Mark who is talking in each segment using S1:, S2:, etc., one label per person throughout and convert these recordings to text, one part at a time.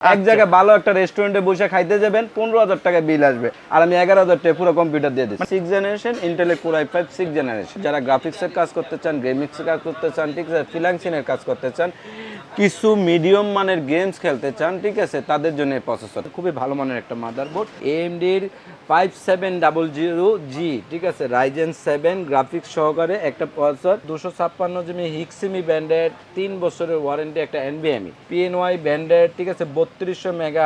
S1: এক জায়গায় ভালো একটা রেস্টুরেন্টে বসে খাইতে যাবেন পনেরো হাজার টাকা বিল আসবে। আর আমি এগারো হাজার টাকা পুরো কম্পিউটার দিয়ে দিচ্ছি। Six generation Intel core i five six generation যারা গ্রাফিক্সের কাজ করতে চান গেমিক্সের কাজ করতে চান ঠিক আছে ফ্রিলান্সিংয়ের কাজ করতে চান কিছু মিডিয়াম মানের গেমস খেলতে চান ঠিক আছে তাদের জন্য প্রসেসর খুবই ভালো মানের একটা mother motherboard এএমডির five seven double zero G ঠিক আছে রাইজেন সেভেন গ্রাফিক্স সহকারে একটা প্রসেসর দুশো ছাপ্পান্ন জিবি হিক্সিমি ব্যান্ডের তিন বছরের ওয়ারেন্টি একটা এনবিএমই পিএনওয়াই ব্যান্ডের ঠিক আছে বত্রিশশো মেগা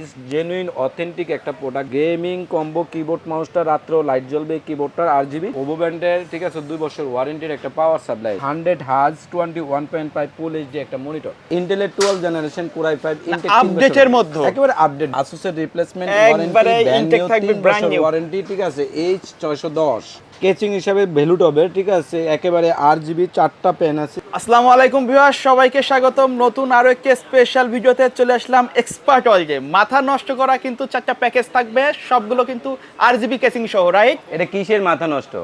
S1: ইস জেনুইন অথেন্টিক একটা প্রোডাক্ট গেমিং কম্বো কিবোর্ড মাউসটা রাত্রেও লাইট জ্বলবে কিবোর্ডটার আর জিবি ওভো ব্যান্ডের ঠিক আছে দুই বছর ওয়ারেন্টির একটা পাওয়ার সাপ্লাই হান্ড্রেড হাজ twenty one point five full HD একটা মনিটর ইন্টেলের twelve generation core i five
S2: update-এর মধ্যে।
S1: একেবারে আপডেট আসুসের রিপ্লেসমেন্ট। ওয়ারেন্টি ঠিক আছে এইচ ছয়শো দশ। কেচিং হিসাবে ভ্যালু টবের ঠিক আছে একেবারে আর জিবি চারটা পেন আছে।
S2: আসসালামু আলাইকুম ভিউয়ার সবাইকে স্বাগতম। নতুন আরও একটি স্পেশাল ভিডিওতে চলে আসলাম এক্সপার্ট অলজে মাথা নষ্ট করা কিন্তু চারটা প্যাকেজ থাকবে, সবগুলো কিন্তু আর জিবি কেসিং সহ রাইট
S1: এটা কিসের মাথা নষ্ট?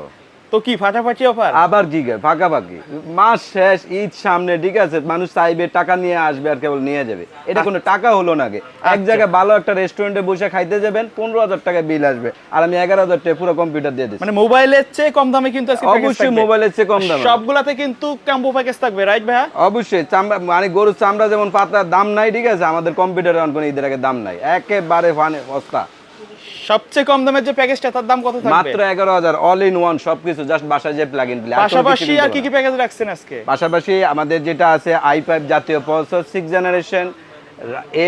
S2: তো কি ফাটাফাটি অফার
S1: আবার জিগে ফাঁকাফাঁকি। মাস শেষ ঈদ সামনে ঠিক আছে? মানুষ চাইবে টাকা নিয়ে আসবে আর কেবল নিয়ে যাবে। এটা কোনো টাকা হলো না আগে এক
S2: আচ্ছা।
S1: জায়গায় ভালো একটা রেস্টুরেন্টে বসে খাইতে যাবেন পনেরো হাজার টাকা বিল আসবে। আর আমি এগারো হাজার টাকা পুরো কম্পিউটার দিয়ে দিচ্ছি।
S2: মানে মোবাইলের চেয়ে কম দামে কিন্তু
S1: অবশ্যই মোবাইলের চেয়ে কম দামে।
S2: সবগুলাতে কিন্তু কম্বো প্যাকেজ থাকবে রাইট ভাইয়া?
S1: অবশ্যই চামড়া মানে গরুর চামড়া যেমন পাতার দাম নাই ঠিক আছে? আমাদের কম্পিউটারে অন কোনো ঈদের আগে দাম নাই। একেবারে ফানে অবস্থা
S2: সবচেয়ে কম দামের যে প্যাকেজটা তার দাম কত থাকবে?
S1: মাত্র এগারো হাজার অল ইন ওয়ান সবকিছু জাস্ট বাসায় যে প্লাগ ইন
S2: পাশাপাশি আর কি কি প্যাকেজ রাখছেন আজকে?
S1: পাশাপাশি আমাদের যেটা আছে আই ফাইভ জাতীয় প্রসেসর 6 জেনারেশন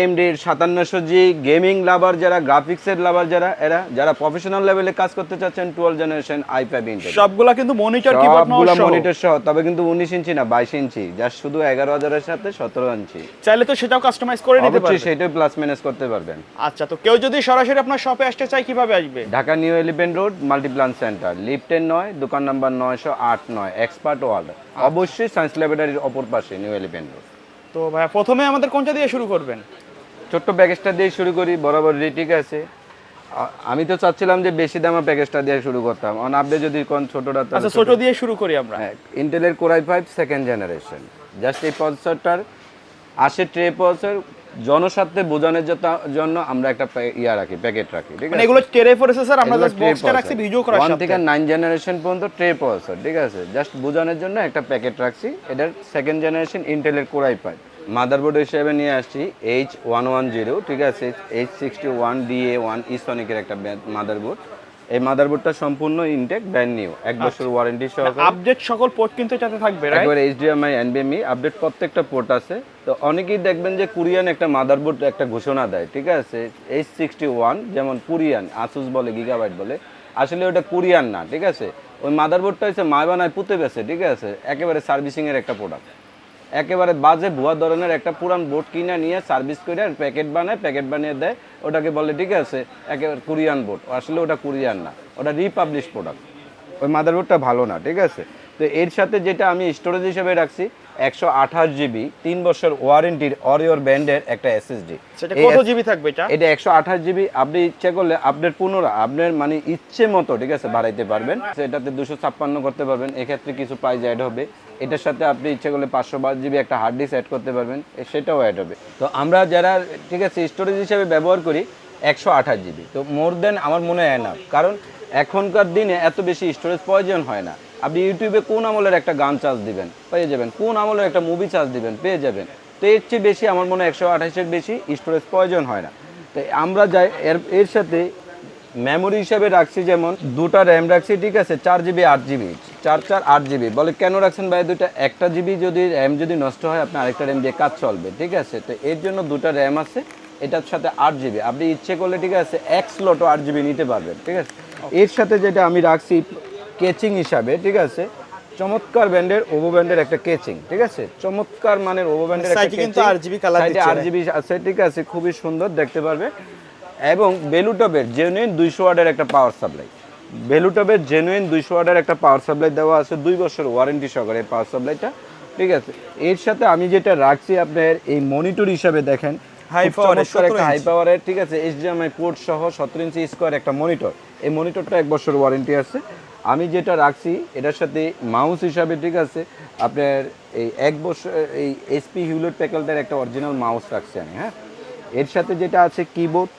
S1: এমডির সাতান্নশো জি গেমিং লাভার যারা গ্রাফিক্সের লাভার যারা এরা যারা প্রফেশনাল লেভেলে কাজ করতে চাচ্ছেন twelve generation i five Intel
S2: সবগুলা কিন্তু মনিটর কিবোর্ড
S1: সবগুলো মনিটর সহ। তবে কিন্তু উনিশ ইঞ্চি না বাইশ ইঞ্চি জাস্ট শুধু এগারো হাজারের সাথে সতেরো ইঞ্চি।
S2: চাইলে তো সেটাও কাস্টমাইজ করে নিতে
S1: অবশ্যই
S2: পারবেন
S1: সেটাই প্লাস ম্যানেজ করতে পারবেন।
S2: আচ্ছা তো কেউ যদি সরাসরি আপনার শপে আসতে চায় কীভাবে আসবে?
S1: Dhaka new elephant road Multiplan center লিফটেন নয় দোকান নাম্বার নয়শো আট নয় এক্সপার্ট ওয়ার্ল্ড অবশ্যই সায়েন্স ল্যাবরেটরির অপর পাশে নিউ এলিফেন্ট রোড।
S2: তো ভাইয়া প্রথমে আমাদের কোনটা দিয়ে শুরু করবেন?
S1: ছোট্ট প্যাকেজটা দিয়ে শুরু করি বরাবর ঠিক আছে। আমি তো চাচ্ছিলাম যে বেশি দামে প্যাকেজটা দিয়ে শুরু করতাম। অন আপনি যদি কোন ছোটটা
S2: আচ্ছা ছোট। দিয়ে শুরু করি আমরা।
S1: হ্যাঁ ইন্টেলের core i five second generation just এই প্রসেসরটার আসে ট্রে প্রসেসর জনস্বার্থে বোঝানোর জন্য আমরা একটা ইয়া রাখি প্যাকেট রাখি ঠিক
S2: মানে
S1: আছে?
S2: এগুলো টেরে প্রসেসর আমরা জাস্ট বক্সটা রাখছি। ভিডিও করার সাথে।
S1: থেকে নাইন জেনারেশন পর্যন্ত ট্রে প্রসেসর ঠিক আছে? জাস্ট বোঝানোর জন্য একটা প্যাকেট রাখছি এটার সেকেন্ড জেনারেশন ইন্টেলের কোরাই ফাইভ মাদারবোর্ড হিসেবে নিয়ে আসছি এইচ ওয়ান ওয়ান জিরো ঠিক আছে? H sixty one D A one ইসনিকের একটা মাদারবোর্ড এই মাদারবোর্ডটা সম্পূর্ণ ইনটেক ব্র্যান্ড নিউ এক বছর ওয়ারেন্টি সহকারে।
S2: আপডেট সকল পোর্ট কিন্তু এটাতে থাকবে রাইট
S1: একবার এইচডিএমআই এনবিএমই আপডেট প্রত্যেকটা পোর্ট আছে। তো অনেকেই দেখবেন যে কোরিয়ান একটা মাদারবোর্ড একটা ঘোষণা দেয় ঠিক আছে? এইচ সিক্সটি ওয়ান যেমন কোরিয়ান আসুস বলে গিগাবাইট বলে। আসলে ওটা কোরিয়ান না ঠিক আছে? ওই মাদারবোর্ডটা হচ্ছে মায় বানায় পুঁতে বেছে ঠিক আছে? একেবারে সার্ভিসিং এর একটা প্রোডাক্ট একেবারে বাজে ভুয়া ধরনের একটা পুরান বোর্ড কিনে নিয়ে সার্ভিস করে প্যাকেট বানায়, প্যাকেট বানিয়ে দেয়। ওটাকে বলে, ঠিক আছে, একেবারে কোরিয়ান বোর্ড আসলে ওটা কোরিয়ান না, ওটা রিপাবলিশ প্রোডাক্ট। ওই মাদারবোর্ডটা ভালো না, ঠিক আছে? তো এর সাথে যেটা আমি স্টোরেজ হিসেবে রাখছি একশো আঠাশ জিবি তিন বছর ওয়ারেন্টির অরিওর ব্যান্ডের একটা এসএসডি
S2: কত জিবি থাকবে এটা?
S1: এটা একশো আঠাশ জিবি আপনি ইচ্ছে করলে আপনার পুনরা আপনার মানে ইচ্ছে মতো ঠিক আছে বাড়াইতে পারবেন। এটাতে দুশো ছাপ্পান্ন করতে পারবেন এক্ষেত্রে কিছু প্রাইস অ্যাড হবে। এটার সাথে আপনি ইচ্ছে করলে পাঁচশো বারো জিবি একটা হার্ড ডিস্ক অ্যাড করতে পারবেন সেটাও অ্যাড হবে। তো আমরা যারা ঠিক আছে স্টোরেজ হিসেবে ব্যবহার করি একশো আঠাশ জিবি তো মোর দেন আমার মনে হয় না। কারণ এখনকার দিনে এত বেশি স্টোরেজ প্রয়োজন হয় না। আপনি ইউটিউবে কোন আমলের একটা গান চার্জ দিবেন পেয়ে যাবেন। কোন আমলের একটা মুভি চার্জ দিবেন পেয়ে যাবেন। তো এর চেয়ে বেশি আমার মনে হয় একশো আঠাশের বেশি স্টোরেজ প্রয়োজন হয় না। তো আমরা যাই এর এর সাথে মেমোরি হিসাবে রাখছি যেমন দুটা র্যাম রাখছি ঠিক আছে? চার জিবি আট জিবি চার চার আট জিবি বলে কেন রাখছেন ভাই দুটা একটা জিবি যদি র্যাম যদি নষ্ট হয় আপনার আরেকটা র্যাম দিয়ে কাজ চলবে ঠিক আছে? তো এর জন্য দুটা র্যাম আছে এটার সাথে আট জিবি আপনি ইচ্ছে করলে ঠিক আছে এক স্লটও আট জিবি নিতে পারবেন ঠিক আছে? এর সাথে যেটা আমি রাখছি কেচিং হিসাবে ঠিক আছে? চমৎকার ব্যান্ডের ওভো ব্যান্ডের একটা কেচিং ঠিক আছে? চমৎকার মানের ওভো ব্যান্ডের একটা
S2: Side কিন্তু
S1: Side
S2: দিচ্ছে।
S1: RGB আছে ঠিক আছে? খুবই সুন্দর দেখতে পারবে। এবং বেলুটপের জেনুইন দুইশো ওয়াটের একটা পাওয়ার সাপ্লাই বেলুটপের জেনুইন দুইশো ওয়াটের একটা পাওয়ার সাপ্লাই দেওয়া আছে দুই বছর ওয়ারেন্টি সহকারে এই পাওয়ার সাপ্লাইটা ঠিক আছে? এর সাথে আমি যেটা রাখছি আপনার এই মনিটর হিসাবে দেখেন
S2: এর
S1: চমৎকার একটা হাই। পাওয়ারের ঠিক আছে? এইচডিএমআই পোর্ট সহ সতেরো ইঞ্চি স্কোয়ার একটা মনিটর এই মনিটরটা এক বছর ওয়ারেন্টি আছে। আমি যেটা রাখছি, এটার সাথে মাউস হিসাবে ঠিক আছে, আপনার এই এক বছর, এই এসপি হিউলেট প্যাকেলটার একটা অরিজিনাল মাউস রাখছি আমি হ্যাঁ? এর সাথে যেটা আছে কিবোর্ড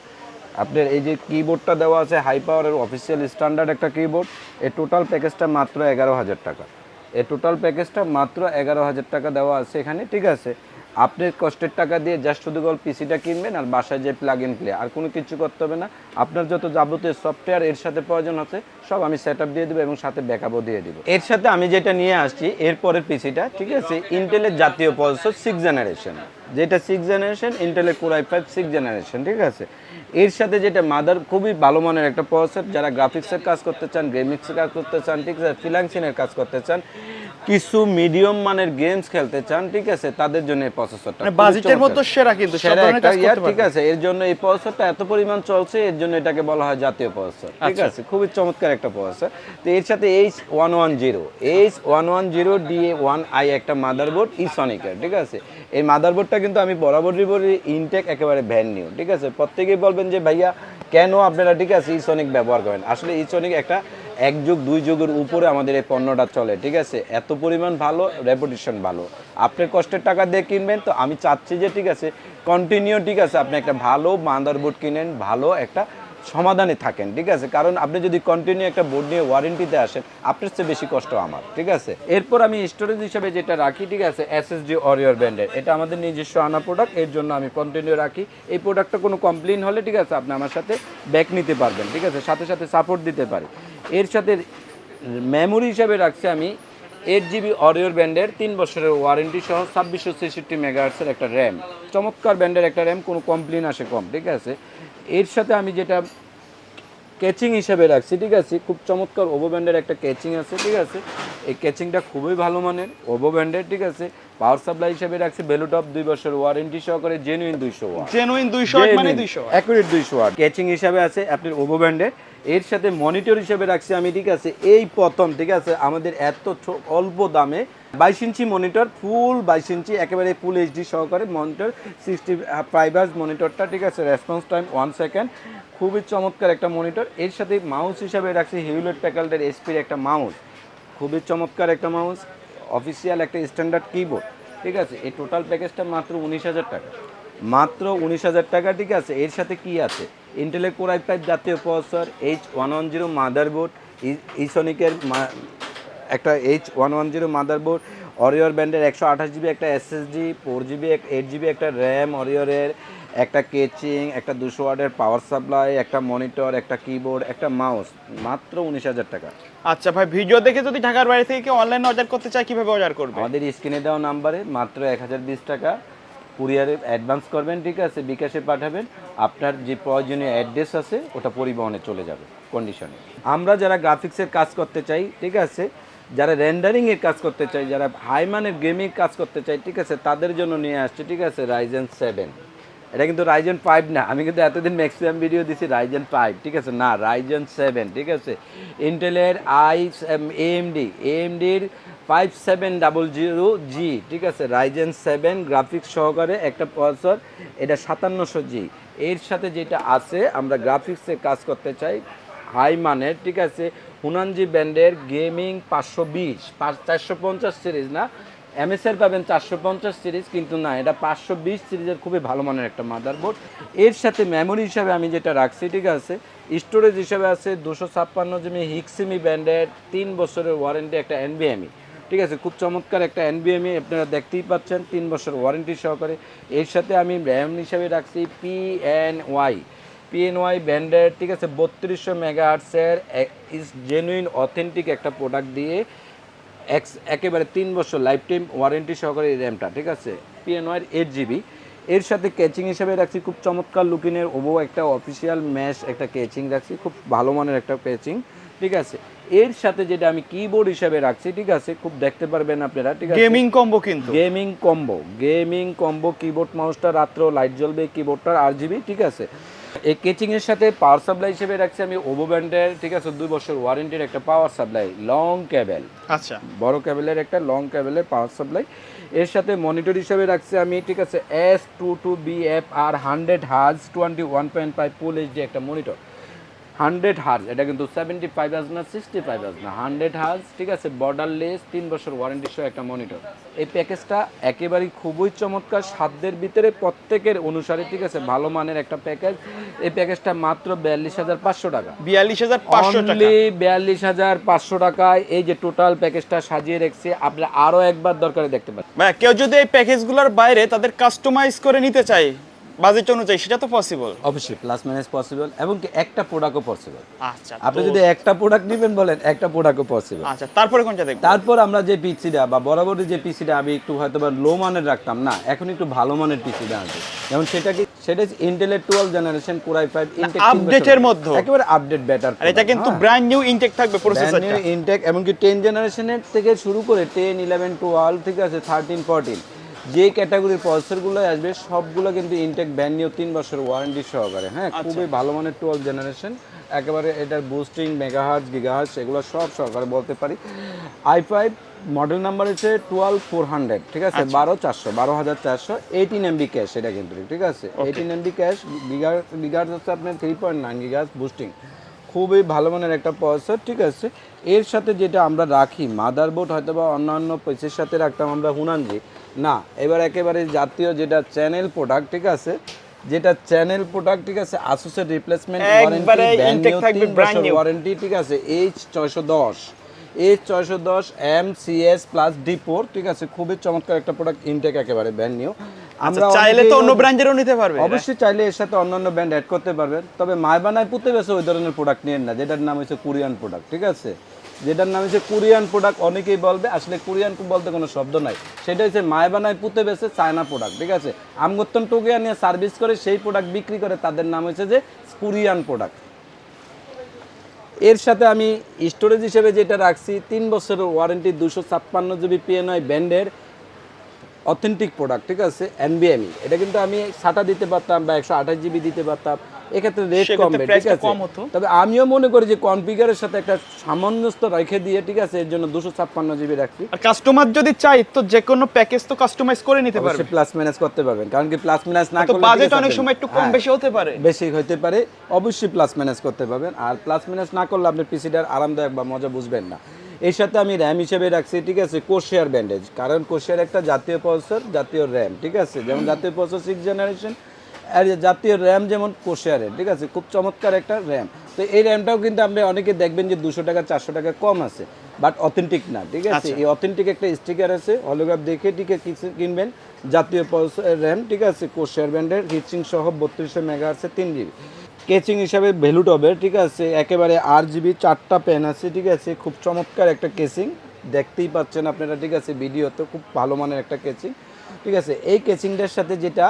S1: আপনার এই যে কিবোর্ডটা দেওয়া আছে হাই পাওয়ারের অফিসিয়াল স্ট্যান্ডার্ড একটা কিবোর্ড এই টোটাল প্যাকেজটা মাত্র এগারো হাজার টাকা। এই টোটাল প্যাকেজটা মাত্র এগারো হাজার টাকা দেওয়া আছে এখানে, ঠিক আছে? আপনি কষ্টের টাকা দিয়ে জাস্ট শুধু গল্প পিসিটা কিনবেন আর বাসায় যে প্লাগ ইন প্লে আর কোনো কিছু করতে হবে না। আপনার যত যাবতীয় সফটওয়্যার এর সাথে প্রয়োজন আছে, সব আমি সেট দিয়ে দেবো এবং সাথে ব্যাকআপও দিয়ে দিব। এর সাথে আমি যেটা নিয়ে আসছি এরপরের পিসিটা ঠিক আছে? ইন্টেলের জাতীয় প্রসেসর সিক্স জেনারেশন যেটা সিক্স জেনারেশন ইন্টেলের কোর ফাইভ সিক্স জেনারেশন ঠিক আছে? এর সাথে যেটা মাদার খুবই ভালো মানের একটা প্রসেসর যারা গ্রাফিক্সের কাজ করতে চান গেমিক্সের কাজ করতে চান, ঠিক আছে? ফ্রিল্যান্সিংয়ের কাজ করতে চান কিছু মিডিয়াম মানের গেমস খেলতে চান ঠিক আছে তাদের জন্য এই প্রসেসরটা
S2: মানে বাজেটের মধ্যে সেরা কিন্তু সব
S1: সেরা একটা ইয়ার ঠিক আছে এর জন্য এই প্রসেসরটা এত পরিমাণ চলছে এর জন্য এটাকে বলা হয় জাতীয় প্রসেসর ঠিক
S2: আচ্ছা।
S1: আছে খুবই চমৎকার একটা প্রসেসর তো এর সাথে H one one zero H one one zero D A one I একটা মাদারবোর্ড ইসনিকের ঠিক আছে। এই মাদারবোর্ডটা কিন্তু আমি বরাবরই বলি ইনটেক একেবারে ভ্যান নিউ ঠিক আছে। প্রত্যেকেই বলবেন যে ভাইয়া কেন আপনারা ঠিক আছে ইসনিক ব্যবহার করেন? আসলে ইসনিক একটা এক যুগ, দুই যুগের উপরে আমাদের এই পণ্যটা চলে, ঠিক আছে? এত পরিমাণ ভালো রেপুটেশন ভালো। আপনার কষ্টের টাকা দিয়ে কিনবেন, তো আমি চাচ্ছি যে, ঠিক আছে কন্টিনিউ ঠিক আছে, আপনি একটা ভালো মাদারবোর্ড কিনেন, ভালো একটা সমাধানে থাকেন, ঠিক আছে? কারণ আপনি যদি কন্টিনিউ একটা বোর্ড নিয়ে ওয়ারেন্টিতে আসেন, আপনার চেয়ে বেশি কষ্ট আমার, ঠিক আছে? এরপর আমি স্টোরেজ হিসেবে যেটা রাখি, ঠিক আছে? এসএসডি অরিয়র ব্র্যান্ডের এটা আমাদের নিজস্ব আনা প্রোডাক্টের জন্য আমি কন্টিনিউ রাখি। এই প্রোডাক্টটা কোনো কমপ্লেন হলে, ঠিক আছে, আপনি আমার সাথে ব্যাক নিতে পারবেন, ঠিক আছে? সাথে সাথে সাপোর্ট দিতে পারি এর সাথে মেমোরি হিসাবে রাখছি আমি এইট জিবি অরিওর ব্যান্ডের তিন বছরের ওয়ারেন্টি সহ ছাব্বিশশো ছেষট্টি মেগাহার্সের একটা র্যাম চমৎকার ব্যান্ডের একটা র্যাম কোনো কমপ্লেন আসে কম, ঠিক আছে? এর সাথে আমি যেটা ক্যাচিং হিসাবে রাখছি ঠিক আছে? খুব চমৎকার ওভো ব্যান্ডের একটা ক্যাচিং আছে ঠিক আছে? এই ক্যাচিংটা খুবই ভালো মানের ওভো ব্যান্ডের ঠিক আছে? পাওয়ার সাপ্লাই হিসেবে রাখছি বেলুটপ দুই বছর ওয়ারেন্টি সহকারে জেনুইন দুইশো ওয়াট
S2: জেনুইন দুইশো মানে দুইশো
S1: অ্যাকুরেট দুইশো ওয়াট ক্যাচিং হিসাবে আছে আপনার ওভো ব্যান্ডের এর সাথে মনিটর হিসেবে রাখছি আমি, ঠিক আছে? এই প্রথম, ঠিক আছে? আমাদের এত অল্প দামে বাইশ ইঞ্চি মনিটর, ফুল বাইশ ইঞ্চি, একেবারে ফুল এইচডি সহকারে মনিটর, সিক্সটি ফাইভ আর্স মনিটরটা, ঠিক আছে? Response time one second. খুবই চমৎকার একটা মনিটর। এর সাথে মাউস হিসাবে রাখছি হিউলেট প্যাকাল্ডের এসপির একটা মাউস। খুবই চমৎকার একটা মাউস। অফিসিয়াল একটা স্ট্যান্ডার্ড কিবোর্ড, ঠিক আছে? এই টোটাল প্যাকেজটা মাত্র উনিশ হাজার টাকা। মাত্র উনিশ হাজার টাকা ঠিক আছে? এর সাথে কি আছে? ইন্টেলের কোরাই ফাইভ জাতীয় processor H one one zero motherboard ইসনিকের একটা H one one zero motherboard অরিয়র ব্যান্ডের একশো আঠাশ জিবি একটা SSD four GB eight GB একটা র্যাম অরিয়রের একটা কেচিং একটা দুশো ওয়ার্ডের পাওয়ার সাপ্লাই একটা মনিটর একটা কিবোর্ড একটা মাউস মাত্র উনিশ হাজার টাকা।
S2: আচ্ছা ভাই ভিডিও দেখে যদি ঢাকার বাইরে থেকে অনলাইন অর্ডার করতে চায় কীভাবে অর্ডার করবে?
S1: আমাদের স্ক্রিনে দেওয়া নাম্বারে মাত্র এক হাজার বিশ টাকা। কুরিয়ারে অ্যাডভান্স করবেন, ঠিক আছে? বিকাশে পাঠাবেন। আপনার যে প্রয়োজনীয় অ্যাড্রেস আছে, ওটা পরিবহনে চলে যাবে কন্ডিশনে আমরা যারা গ্রাফিক্সের কাজ করতে চাই, ঠিক আছে? যারা র্যান্ডারিংয়ের কাজ করতে চাই, যারা হাই মানের গেমিং কাজ করতে চাই, ঠিক আছে? তাদের জন্য নিয়ে আসছে, ঠিক আছে? রাইজেন সেভেন এটা কিন্তু রাইজেন ফাইভ না। আমি কিন্তু এতদিন ম্যাক্সিমাম ভিডিও দিছি রাইজেন ফাইভ ঠিক আছে? না রাইজেন সেভেন ঠিক আছে? ইন্টেলের i AMD এএমডির five seven double zero G ঠিক আছে? রাইজেন সেভেন গ্রাফিক্স সহকারে একটা প্রসেসর এটা সাতান্নশো জি এর সাথে যেটা আছে, আমরা গ্রাফিক্সে কাজ করতে চাই হাই মানের, ঠিক আছে? হুনানজি ব্যান্ডের গেমিং পাঁচশো বিশ, পাঁচ, চারশো পঞ্চাশ সিরিজ না? এমএসএর পাবেন চারশো পঞ্চাশ সিরিজ, কিন্তু না, এটা পাঁচশো বিশ সিরিজের খুবই ভালো মানের একটা মাদারবোর্ড। এর সাথে মেমোরি হিসাবে আমি যেটা রাখছি, ঠিক আছে স্টোরেজ হিসাবে আছে দুশো ছাপ্পান্ন জিবি হিক্সিমি ব্যান্ডের তিন বছরের ওয়ারেন্টি একটা এনবিএমই ঠিক আছে, খুব চমৎকার একটা এনবিএমই আপনারা দেখতেই পাচ্ছেন, তিন বছর ওয়ারেন্টি সহকারে। এর সাথে আমি র্যাম হিসাবে রাখছি পি এন ওয়াই পিএনওয়াই ব্র্যান্ডের, ঠিক আছে, বত্রিশশো মেগাহার্টসের ইস জেনুইন অথেন্টিক একটা প্রোডাক্ট দিয়ে এক্স একেবারে তিন বছর লাইফ টাইম ওয়ারেন্টি সহকারে এই র্যামটা ঠিক আছে? পিএনওয়াইয়ের এইট জিবি এর সাথে ক্যাচিং হিসেবে রাখছি খুব চমৎকার লুকিনের ওবো একটা অফিসিয়াল ম্যাশ একটা ক্যাচিং রাখছি খুব ভালো মানের একটা ক্যাচিং ঠিক আছে? এর সাথে যেটা আমি কিবোর্ড হিসাবে রাখছি ঠিক আছে? খুব দেখতে পারবেন আপনারা ঠিক আছে?
S2: গেমিং কম্বো কিন্তু।
S1: Gaming combo gaming combo keyboard মাউসটা রাত্র লাইট জ্বলবে কিবোর্ডটার আর জিবি ঠিক আছে? এই কেচিং এর সাথে পাওয়ার সাপ্লাই হিসেবে রাখছি আমি ওভো ব্যান্ডের ঠিক আছে? দুই বছর ওয়ারেন্টির একটা পাওয়ার সাপ্লাই লং কেবেল
S2: আচ্ছা।
S1: বড় কেবেলের একটা লং কেবেলের পাওয়ার সাপ্লাই এর সাথে মনিটর হিসেবে রাখছি আমি ঠিক আছে? S two two B F R hundred হাজ twenty one point five full HD একটা মনিটর হান্ড্রেড হার্জ এটা কিন্তু সেভেন্টি ফাইভ হাজ না সিক্সটি ফাইভ হাজ না হান্ড্রেড হার্জ ঠিক আছে বর্ডারলেস তিন বছর ওয়ারেন্টি সহ একটা মনিটর এই প্যাকেজটা একেবারেই খুবই চমৎকার সাধ্যের ভিতরে প্রত্যেকের অনুসারে ঠিক আছে ভালো মানের একটা প্যাকেজ এই প্যাকেজটা মাত্র বিয়াল্লিশ হাজার পাঁচশো টাকা।
S2: বিয়াল্লিশ হাজার পাঁচশো
S1: অনলি বিয়াল্লিশ হাজার পাঁচশো টাকায় এই যে টোটাল প্যাকেজটা সাজিয়ে রেখেছি আপনি আরও একবার দরকারে দেখতে পারেন।
S2: ভাইয়া কেউ যদি এই প্যাকেজগুলোর বাইরে তাদের কাস্টমাইজ করে নিতে চায় বাজেট অনুযায়ী সেটা তো পসিবল
S1: অবশ্যই প্লাস মাইনাস পসিবল এবং কি একটা প্রোডাক্টও পসিবল
S2: আচ্ছা
S1: আপনি যদি একটা প্রোডাক্ট নেবেন বলেন একটা প্রোডাক্টও পসিবল
S2: আচ্ছা তারপরে কোনটা দেখব?
S1: তারপর আমরা যে পিসিটা বা বরাবরই যে পিসিটা আমি একটু হয়তো বা লো মানের রাখতাম না এখন একটু ভালো মানের পিসিটা আছে। যেমন সেটা কি সেটা ইন্টেলের টুয়েলভ জেনারেশন কোরাই ইনটেক
S2: এর মধ্যে।
S1: একেবারে আপডেট বেটার
S2: আর এটা কিন্তু ব্র্যান্ড নিউ ইনটেক থাকবে প্রসেসরটা
S1: ইনটেক এমনকি টেন জেনারেশনের থেকে শুরু করে টেন ইলেভেন টুয়েলভ ঠিক আছে থার্টিন ফোরটিন যে ক্যাটাগরির প্রসেসরগুলো আসবে সবগুলো কিন্তু ইনটেক ব্যান্ড নিউ তিন বছর ওয়ারেন্টি সহকারে হ্যাঁ? খুবই ভালো মানের টুয়েলভ জেনারেশন একেবারে এটার বুস্টিং মেগাহার্জ গিগাহার্জ এগুলো সব সহকারে বলতে পারি। আই ফাইভ মডেল নাম্বার হচ্ছে টুয়েলভ ফোর হান্ড্রেড ঠিক আছে? বারো চারশো বারো হাজার চারশো এইটিন এমবি ক্যাশ এটা কিন্তু ঠিক আছে? এইটিন এমবি ক্যাশ গিগার গিগার্স হচ্ছে আপনার থ্রি পয়েন্ট নাইন গিগার্স বুস্টিং খুবই ভালো মানের একটা প্রসেসর ঠিক আছে? এর সাথে যেটা আমরা রাখি মাদারবোর্ড হয়তো বা অন্যান্য পিসের সাথে রাখতাম আমরা হুনানজি না এবার একেবারে জাতীয় যেটা চ্যানেল প্রোডাক্ট ঠিক আছে? যেটা চ্যানেল প্রোডাক্ট ঠিক আছে আসুসের রিপ্লেসমেন্ট
S2: new।
S1: ওয়ারেন্টি ঠিক আছে? এইচ ছয়শো দশ। এইচ ছয়শো দশ M CS plus D four ঠিক আছে? খুবই চমৎকার একটা প্রোডাক্ট ইনটেক একেবারে ব্র্যান্ড নিউ
S2: আমরা চাইলে তো অন্য ব্র্যান্ডেরও নিতে পারবে।
S1: অবশ্যই চাইলে এর সাথে অন্যান্য ব্র্যান্ড অ্যাড করতে পারবেন। তবে মায়বানায় পুঁতে বেছে ওই ধরনের প্রোডাক্ট নিয়েন না যেটার নাম হচ্ছে কোরিয়ান প্রোডাক্ট ঠিক আছে? যেটার নাম হচ্ছে কোরিয়ান প্রোডাক্ট, অনেকেই বলবে, আসলে কোরিয়ান বলতে কোনো শব্দ নাই। সেটা হচ্ছে মায়বানায় পুঁতে বেছে, চায়না প্রোডাক্ট, ঠিক আছে? আমগত্তন টোকিয়া নিয়ে সার্ভিস করে সেই প্রোডাক্ট বিক্রি করে, তাদের নাম হচ্ছে যে কোরিয়ান প্রোডাক্ট। এর সাথে আমি স্টোরেজ হিসেবে যেটা রাখছি, তিন বছরের ওয়ারেন্টি, দুশো ছাপ্পান্ন জিবি পিএনআই ব্যান্ডের অথেন্টিক প্রোডাক্ট, ঠিক আছে? এনবিএমই এটা কিন্তু আমি সাটা দিতে পারতাম বা একশো আঠাশ জিবি দিতে পারতাম। এক্ষেত্রে রেট কমবে ঠিক আছে? তবে আমিও মনে করি যে কনফিগারের সাথে একটা সামঞ্জস্য রেখে দিয়ে ঠিক আছে এর জন্য দুশো ছাপ্পান্ন জিবি রাখছি।
S2: আর কাস্টমার যদি চাই তো যে কোনো প্যাকেজ তো কাস্টমাইজ করে নিতে পারবে।
S1: প্লাস মাইনাস করতে পারবেন কারণ কি প্লাস মাইনাস না করলে
S2: বাজেট অনেক
S1: আপনি-
S2: সময় একটু কম
S1: হ্যাঁ,
S2: বেশি হতে পারে।
S1: বেশি হতে পারে অবশ্যই প্লাস মাইনাস করতে পারবেন। আর প্লাস মাইনাস না করলে আপনি পিসিটার আরামদায়ক বা মজা বুঝবেন না। এর সাথে আমি র্যাম হিসেবে রাখছি ঠিক আছে কোশিয়ার ব্যান্ডেজ কারণ কোশিয়ার একটা জাতীয় প্রসেসর জাতীয় র্যাম ঠিক আছে? যেমন জাতীয় প্রসেসর সিক্স জেনারেশন জাতীয় র্যাম যেমন কোশিয়ারের ঠিক আছে? খুব চমৎকার একটা র্যাম। তো এই র্যামটাও কিন্তু আপনি অনেকে দেখবেন যে দুশো টাকা চারশো টাকা কম আছে বাট অথেন্টিক না ঠিক আছে? এই অথেন্টিক একটা স্টিকার আছে হলোগ্রাফ দেখে টিকে কিনবেন। জাতীয় র্যাম ঠিক আছে? কোশিয়ার ব্যান্ডের হিচিং সহ বত্রিশশো মেগা আছে তিন জিবি। কেচিং হিসাবে ভ্যালু টবে ঠিক আছে? একেবারে আট জিবি চারটা পেন আছে ঠিক আছে? খুব চমৎকার একটা কেচিং। দেখতেই পাচ্ছেন আপনারা ঠিক আছে? ভিডিওতে খুব ভালো মানের একটা কেচিং ঠিক আছে? এই কেচিংটার সাথে যেটা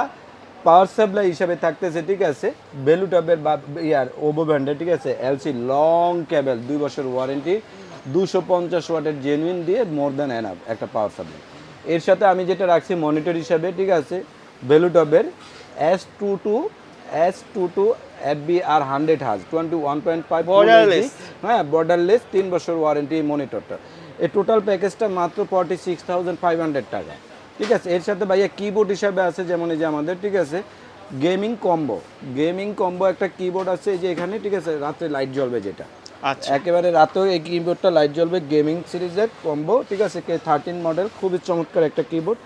S1: পাওয়ার সাপ্লাই হিসাবে থাকতেছে ঠিক আছে? ভ্যালু টবের বা ইয়ার ওবো ব্র্যান্ডের ঠিক আছে? এলসি লং কেবল দুই বছর ওয়ারেন্টি দুশো পঞ্চাশ ওয়াটের জেনুইন দিয়ে মোর দ্যান এনাফ একটা পাওয়ার সাপ্লাই এর সাথে আমি যেটা রাখছি মনিটর হিসাবে ঠিক আছে? ভ্যালু টবের S two two S two two F B R hundred হাজ টোয়েন্টি ওয়ান পয়েন্ট ফাইভ। হ্যাঁ বর্ডারলেস তিন বছর ওয়ারেন্টি মনিটরটা এই টোটাল প্যাকেজটা মাত্র forty six thousand five hundred টাকা। ঠিক আছে এর সাথে ভাইয়া কিবোর্ড হিসাবে আছে যেমন এই যে আমাদের ঠিক আছে? গেমিং কম্বো গেমিং কম্বো একটা কিবোর্ড আছে এই যে এখানে ঠিক আছে? রাত্রে লাইট জ্বলবে যেটা।
S2: আচ্ছা।
S1: একেবারে রাতেও এই কিবোর্ডটা লাইট জ্বলবে গেমিং সিরিজের কম্বো ঠিক আছে? কে থার্টিন মডেল খুবই চমৎকার একটা কিবোর্ড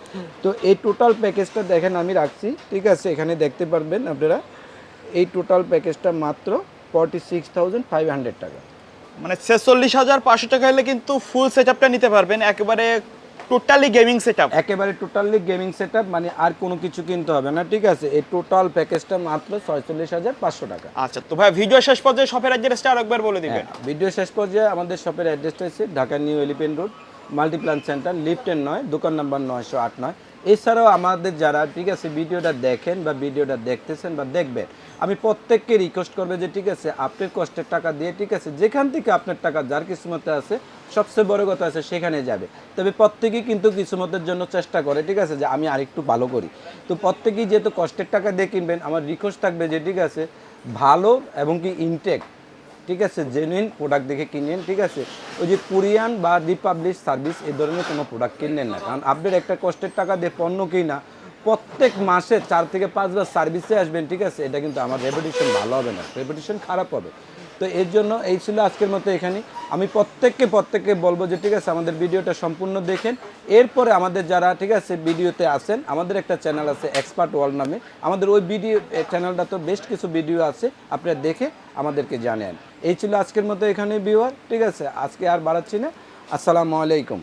S1: তো এই টোটাল প্যাকেজটা দেখেন আমি রাখছি ঠিক আছে? এখানে দেখতে পারবেন আপনারা। এই টোটাল প্যাকেজটা মাত্র forty six thousand five hundred টাকা।
S2: মানে ছেচল্লিশ হাজার পাঁচশো টাকা হলে কিন্তু ফুল সেটআপটা নিতে পারবেন। একেবারে টোটালি গেমিং সেটআপ
S1: একেবারে টোটালি গেমিং সেটআপ মানে আর কোনো কিছু কিনতে হবে না ঠিক আছে? এই টোটাল প্যাকেজটা মাত্র ছয়চল্লিশ হাজার পাঁচশো টাকা।
S2: আচ্ছা তো ভাই ভিডিও শেষ পর্যায়ে শপের অ্যাড্রেসটা আরেকবার বলে দিবেন।
S1: হ্যাঁ, ভিডিও শেষ পর্যায়ে আমাদের শপের অ্যাড্রেসটা হচ্ছে Dhaka new elephant road Multiplan center লিফটের নয় দোকান নাম্বার নয়শো আট নয়। এছাড়াও আমাদের যারা, ঠিক আছে, ভিডিওটা দেখেন বা ভিডিওটা দেখতেছেন বা দেখবেন, আমি প্রত্যেককে রিকোয়েস্ট করবে যে, ঠিক আছে আপনার কষ্টের টাকা দিয়ে, ঠিক আছে, যেখান থেকে আপনার টাকা যার কিসমতে আছে, সবচেয়ে বড় কথা আছে সেখানে যাবে। তবে প্রত্যেকেই কিন্তু কিসমতের জন্য চেষ্টা করে, ঠিক আছে, যে আমি আরেকটু ভালো করি। তো প্রত্যেকেই যেহেতু কষ্টের টাকা দিয়ে কিনবেন, আমার রিকোয়েস্ট থাকবে যে, ঠিক আছে, ভালো এবং কি ইনটেক ঠিক আছে জেনুইন প্রোডাক্ট দেখে কিনেন ঠিক আছে? ওই যে কোরিয়ান বা রিপাবলিশ সার্ভিস এই ধরনের কোনো প্রোডাক্ট কিনলেন না। কারণ আপনার একটা কষ্টের টাকা দিয়ে পণ্য কিনা, প্রত্যেক মাসে চার থেকে পাঁচবার সার্ভিসে আসবেন, ঠিক আছে? এটা কিন্তু আমার রেপুটেশন ভালো হবে না রেপুটেশন খারাপ হবে। তো এর জন্য এই ছিল আজকের মতো এখানে। আমি প্রত্যেককে প্রত্যেককে বলব যে, ঠিক আছে, আমাদের ভিডিওটা সম্পূর্ণ দেখেন। এরপরে আমাদের যারা, ঠিক আছে, ভিডিওতে আসেন আমাদের একটা চ্যানেল আছে এক্সপার্ট ওয়ার্ল্ড নামে। আমাদের ওই ভিডিও চ্যানেলটা তো বেশ কিছু ভিডিও আছে, আপনারা দেখে আমাদেরকে জানেন। এই ছিল আজকের মতো এখানে বিওয়ার। ঠিক আছে আজকে আর বাড়াচ্ছি না। আসসালামু আলাইকুম।